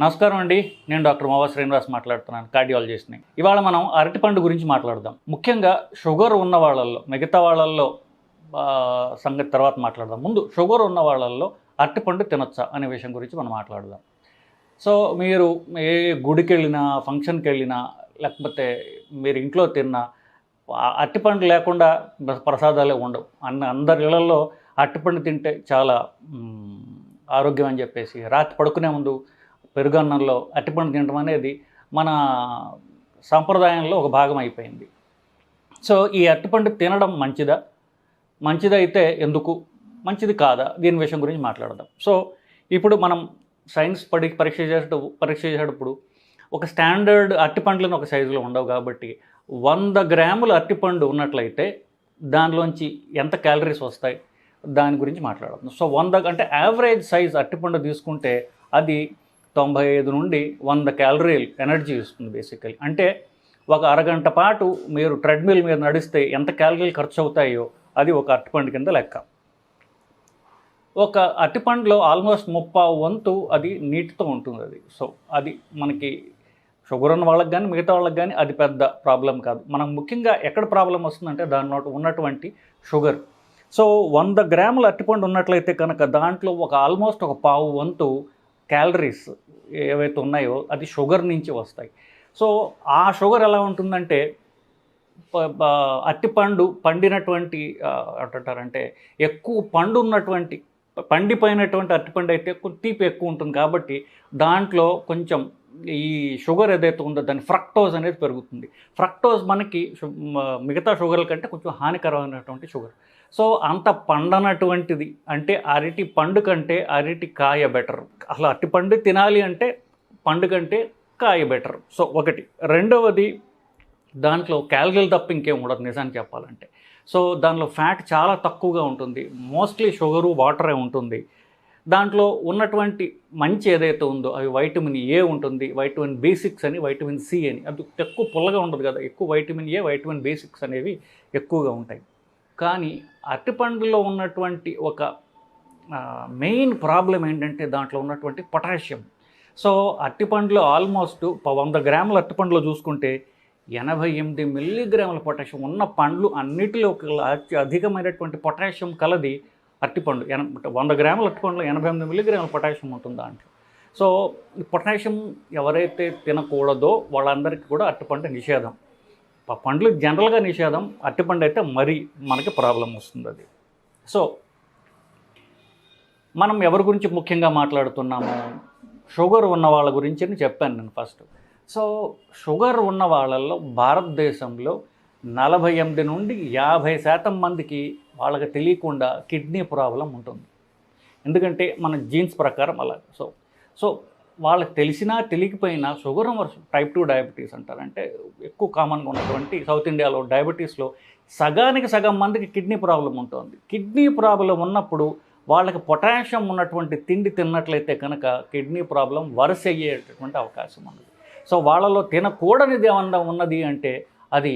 నమస్కారం అండి. నేను డాక్టర్ మోవా శ్రీనివాస్ మాట్లాడుతున్నాను కార్డియాలజిస్ట్ని. ఇవాళ మనం అరటిపండు గురించి మాట్లాడదాం. ముఖ్యంగా షుగర్ ఉన్న వాళ్ళల్లో మిగతా వాళ్ళల్లో సంగతి తర్వాత మాట్లాడదాం. ముందు షుగర్ ఉన్న వాళ్ళల్లో అరటిపండు తినొచ్చా అనే విషయం గురించి మనం మాట్లాడదాం. సో మీరు ఏ గుడికి వెళ్ళినా ఫంక్షన్కి వెళ్ళినా లేకపోతే మీరు ఇంట్లో తిన్నా అరటిపండు లేకుండా ప్రసాదాలే ఉండవు. అన్న అందరి ఇళ్ళలో అరటిపండు తింటే చాలా ఆరోగ్యం అని చెప్పేసి రాత్రి పడుకునే ముందు పెరుగన్నంలో అరటిపండు తినడం అనేది మన సాంప్రదాయంలో ఒక భాగం అయిపోయింది. సో ఈ అరటిపండు తినడం మంచిదా? మంచిదైతే ఎందుకు? మంచిది కాదా? దీని విషయం గురించి మాట్లాడదాం. సో ఇప్పుడు మనం సైన్స్ పడి పరీక్ష చేసేటప్పుడు పరీక్ష చేసేటప్పుడు ఒక స్టాండర్డ్ అరటిపండ్లను ఒక సైజులో ఉండవు కాబట్టి వంద గ్రాముల అరటిపండు ఉన్నట్లయితే దానిలోంచి ఎంత క్యాలరీస్ వస్తాయి? దాని గురించి మాట్లాడదాం. సో వంద అంటే యావరేజ్ సైజ్ అరటిపండు తీసుకుంటే అది తొంభై ఐదు నుండి వంద క్యాలరీలు ఎనర్జీ ఇస్తుంది బేసికలీ. అంటే ఒక అరగంట పాటు మీరు ట్రెడ్మిల్ మీద నడిస్తే ఎంత క్యాలరీలు ఖర్చు అవుతాయో అది ఒక అరటిపండు కింద లెక్క. ఒక అరటిపండులో ఆల్మోస్ట్ ముప్పా వంతు అది నీటితో ఉంటుంది అది. సో అది మనకి షుగర్ ఉన్న వాళ్ళకి కానీ మిగతా వాళ్ళకి కానీ అది పెద్ద ప్రాబ్లం కాదు. మనం ముఖ్యంగా ఎక్కడ ప్రాబ్లం వస్తుందంటే దానిలో ఉన్నటువంటి షుగర్. సో వంద గ్రాముల అరటిపండు ఉన్నట్లయితే కనుక దాంట్లో ఒక ఆల్మోస్ట్ ఒక పావు వంతు క్యాలరీస్ ఏవైతే ఉన్నాయో అది షుగర్ నుంచి వస్తాయి. సో ఆ షుగర్ ఎలా ఉంటుందంటే అరటిపండు పండినటువంటి అంటారంటే ఎక్కువ పండు ఉన్నటువంటి పండిపోయినటువంటి అరటిపండు అయితే తీపి ఎక్కువ ఉంటుంది కాబట్టి దాంట్లో కొంచెం ఈ షుగర్ ఏదైతే ఉందో దాని ఫ్రక్టోజ్ అనేది పెరుగుతుంది. ఫ్రక్టోజ్ మనకి మిగతా షుగర్ల కంటే కొంచెం హానికరమైనటువంటి షుగర్. సో అంత పండనటువంటిది అంటే అరటి పండు కంటే అరటి కాయ బెటర్ అసలు అరటి పండు తినాలి అంటే పండు కంటే కాయ బెటర్ సో ఒకటి. రెండవది దాంట్లో క్యాలరీలు తప్ప ఇంకేం ఉండదు నిజానికి చెప్పాలంటే. సో దానిలో ఫ్యాట్ చాలా తక్కువగా ఉంటుంది. మోస్ట్లీ షుగరు వాటరే ఉంటుంది. దాంట్లో ఉన్నటువంటి మంచి ఏదైతే ఉందో అవి వైటమిన్ ఏ ఉంటుంది వైటమిన్ బి సిక్స్ అని వైటమిన్ సి అని. అది ఎక్కువ పుల్లగా ఉండదు కదా. ఎక్కువ vitamin A vitamin B six అనేవి ఎక్కువగా ఉంటాయి. కానీ అరటిపండులో ఉన్నటువంటి ఒక మెయిన్ ప్రాబ్లం ఏంటంటే దాంట్లో ఉన్నటువంటి పొటాషియం. సో అరటిపండులో ఆల్మోస్ట్ వంద గ్రాముల అరటిపండులో చూసుకుంటే ఎనభై ఎనిమిది మిల్లీగ్రాముల పొటాషియం ఉన్న పండ్లు అన్నిటిలో అతి అధికమైనటువంటి పొటాషియం కలది అరటిపండు. ఎన వంద గ్రాముల అరటిపండులో ఎనభై ఎనిమిది మిల్లీగ్రాముల పొటాషియం ఉంటుంది దాంట్లో. సో ఈ పొటాషియం ఎవరైతే తినకూడదో వాళ్ళందరికీ కూడా అరటిపండు నిషేధం. పండ్లు జనరల్గా నిషేధం అరటిపండు అయితే మరీ మనకి ప్రాబ్లం వస్తుంది అది. సో మనం ఎవరి గురించి ముఖ్యంగా మాట్లాడుతున్నాము? షుగర్ ఉన్న వాళ్ళ గురించి అని చెప్పాను నేను ఫస్ట్. సో షుగర్ ఉన్న వాళ్ళల్లో భారతదేశంలో నలభై ఎనిమిది నుండి యాభై శాతం మందికి వాళ్ళకి తెలియకుండా కిడ్నీ ప్రాబ్లం ఉంటుంది. ఎందుకంటే మన జీన్స్ ప్రకారం అలా. సో సో వాళ్ళకి తెలిసినా తెలియకపోయినా షుగర్ టైప్ టూ డయాబెటీస్ అంటారు. అంటే ఎక్కువ కామన్గా ఉన్నటువంటి సౌత్ ఇండియాలో డయాబెటీస్లో సగానికి సగం మందికి కిడ్నీ ప్రాబ్లం ఉంటుంది. కిడ్నీ ప్రాబ్లం ఉన్నప్పుడు వాళ్ళకి పొటాషియం ఉన్నటువంటి తిండి తిన్నట్లయితే కనుక కిడ్నీ ప్రాబ్లం వరుస అయ్యేటటువంటి అవకాశం ఉంది సో వాళ్ళలో తినకూడనిది ఏమన్నా ఉన్నది అంటే అది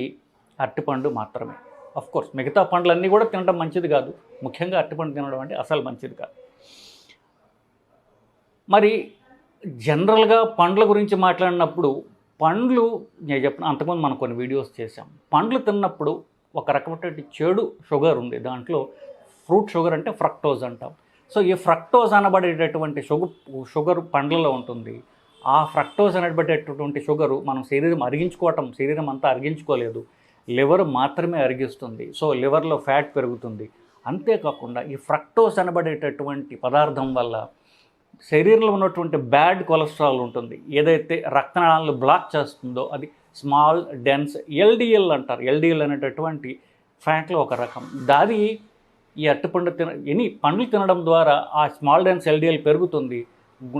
అరటిపండు మాత్రమే. అఫ్ కోర్స్ మిగతా పండ్లన్నీ కూడా తినడం మంచిది కాదు. ముఖ్యంగా అరటిపండు తినడం అంటే అసలు మంచిది కాదు. మరి జనరల్గా పండ్ల గురించి మాట్లాడినప్పుడు పండ్లు నేను చెప్పిన అంతకుముందు మనం కొన్ని వీడియోస్ చేసాం పండ్లు తిన్నప్పుడు ఒక రకమైనటువంటి చెడు షుగర్ ఉంది. దాంట్లో ఫ్రూట్ షుగర్ అంటే ఫ్రక్టోజ్ అంటాం. సో ఈ ఫ్రక్టోజ్ అనబడేటటువంటి షుగర్ షుగర్ పండ్లలో ఉంటుంది. ఆ ఫ్రక్టోజ్ అనబడేటటువంటి షుగర్ మనం శరీరం అరిగించుకోవటం శరీరం అంతా అరిగించుకోలేదు. లివర్ మాత్రమే అరిగిస్తుంది. సో లివర్లో ఫ్యాట్ పెరుగుతుంది. అంతేకాకుండా ఈ ఫ్రక్టోస్ అనబడేటటువంటి పదార్థం వల్ల శరీరంలో ఉన్నటువంటి బ్యాడ్ కొలెస్ట్రాల్ ఉంటుంది. ఏదైతే రక్తనాళాలను బ్లాక్ చేస్తుందో అది స్మాల్ డెన్స్ ఎల్డిఎల్ అంటారు. ఎల్డిఎల్ అనేటటువంటి ఫ్యాట్లో ఒక రకం. దాది ఈ అరటిపండు తిన ఎనీ పండ్లు తినడం ద్వారా ఆ స్మాల్ డెన్స్ ఎల్డిఎల్ పెరుగుతుంది.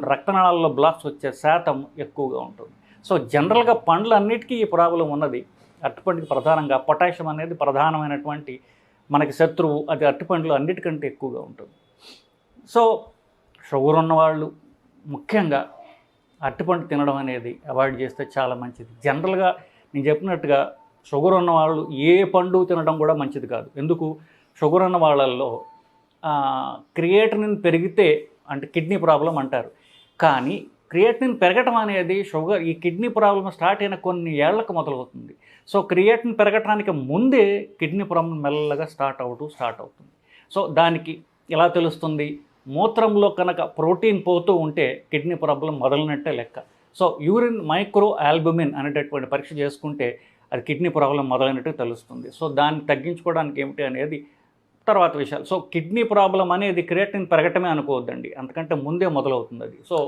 రక్తనాళాల్లో బ్లాక్స్ వచ్చే శాతం ఎక్కువగా ఉంటుంది. సో జనరల్గా పండ్లు అన్నిటికీ ఈ ప్రాబ్లం ఉన్నది. అరటిపండుకి ప్రధానంగా పొటాషియం అనేది ప్రధానమైనటువంటి మనకి శత్రువు అది అరటిపండ్లు అన్నిటికంటే ఎక్కువగా ఉంటుంది. సో షుగర్ ఉన్నవాళ్ళు ముఖ్యంగా అరటిపండు తినడం అనేది అవాయిడ్ చేస్తే చాలా మంచిది. జనరల్గా నేను చెప్పినట్టుగా షుగర్ ఉన్న వాళ్ళు ఏ పండు తినడం కూడా మంచిది కాదు. ఎందుకు? షుగర్ ఉన్న వాళ్ళల్లో క్రియేటనిన్ పెరిగితే అంటే కిడ్నీ ప్రాబ్లం అంటారు. కానీ క్రియేటిన్ పెరగటం అనేది షుగర్ ఈ కిడ్నీ ప్రాబ్లం స్టార్ట్ అయిన కొన్ని ఏళ్ళకు మొదలవుతుంది. సో క్రియేటిన్ పెరగటానికి ముందే కిడ్నీ ప్రాబ్లం మెల్లగా స్టార్ట్ అవుతూ స్టార్ట్ అవుతుంది. సో దానికి ఎలా తెలుస్తుంది? మూత్రంలో కనుక ప్రోటీన్ పోతూ ఉంటే కిడ్నీ ప్రాబ్లం మొదలైనట్టే లెక్క. సో యూరిన్ మైక్రో ఆల్బుమిన్ అనేటటువంటి పరీక్ష చేసుకుంటే అది కిడ్నీ ప్రాబ్లం మొదలైనట్టు తెలుస్తుంది. సో దాన్ని తగ్గించుకోవడానికి ఏమిటి అనేది తర్వాత విషయాలు. సో కిడ్నీ ప్రాబ్లం అనేది క్రియేటిన్ పెరగటమే అనుకోవద్దండి. అంతకంటే ముందే మొదలవుతుంది అది. సో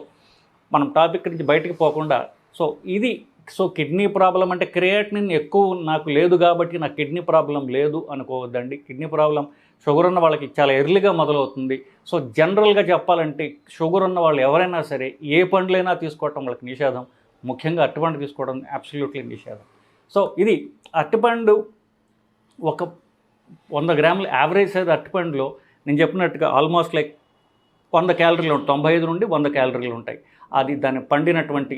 మనం టాపిక్ నుంచి బయటకు పోకుండా సో ఇది సో కిడ్నీ ప్రాబ్లం అంటే క్రియేటిన్ ఎక్కువ నాకు లేదు కాబట్టి నా కిడ్నీ ప్రాబ్లం లేదు అనుకోవద్దండి. కిడ్నీ ప్రాబ్లం షుగర్ ఉన్న వాళ్ళకి చాలా ఎర్లీగా మొదలవుతుంది. సో జనరల్గా చెప్పాలంటే షుగర్ ఉన్న వాళ్ళు ఎవరైనా సరే ఏ పండ్లైనా తీసుకోవటం వాళ్ళకి నిషేధం. ముఖ్యంగా అరటిపండు తీసుకోవడం అబ్సల్యూట్లీ నిషేధం. సో ఇది అరటిపండు ఒక వంద గ్రాముల యావరేజ్ సైజ్ అరటిపండులో నేను చెప్పినట్టుగా ఆల్మోస్ట్ లైక్ వంద క్యాలరీలు ఉంటాయి. తొంభై ఐదు నుండి వంద క్యాలరీలు ఉంటాయి. అది దాన్ని పండినటువంటి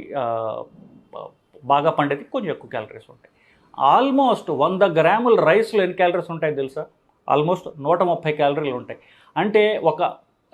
బాగా పండేది కొంచెం ఎక్కువ క్యాలరీస్ ఉంటాయి. ఆల్మోస్ట్ వంద గ్రాముల రైస్లో ఎన్ని క్యాలరీస్ ఉంటాయి తెలుసా? ఆల్మోస్ట్ నూట ముప్పై క్యాలరీలు ఉంటాయి. అంటే ఒక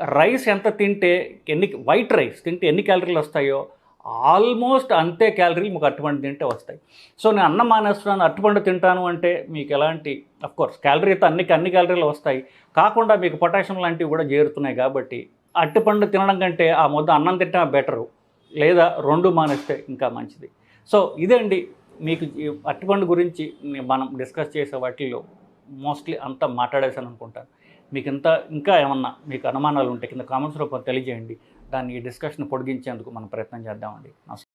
రైస్ ఎంత తింటే ఎన్ని వైట్ రైస్ తింటే ఎన్ని క్యాలరీలు వస్తాయో ఆల్మోస్ట్ అంతే క్యాలరీలు మీకు అట్టుపండు తింటే వస్తాయి. సో నేను అన్నం మానేస్తున్నాను అట్టుపండు తింటాను అంటే మీకు ఎలాంటి కోర్స్ క్యాలరీతో అన్ని అన్ని క్యాలరీలు వస్తాయి. కాకుండా మీకు పొటాషియం లాంటివి కూడా చేరుతున్నాయి కాబట్టి అట్టుపండు తినడం కంటే ఆ ముద్ద అన్నం తింటే బెటరు. లేదా రెండు మానేస్తే ఇంకా మంచిది. సో ఇదండి. మీకు అట్టుపండు అరటిపండు గురించి మనం డిస్కస్ చేసే వాటిల్లో మోస్ట్లీ అంతా మాట్లాడేశాను అనుకుంటాను మీకు ఇంత ఇంకా ఏమన్నా మీకు అనుమానాలు ఉంటే కింద కామెంట్స్ రూపంలో తెలియజేయండి. దాన్ని ఈ డిస్కషన్ పొడిగించేందుకు మనం ప్రయత్నం చేద్దామండి. నమస్కారం.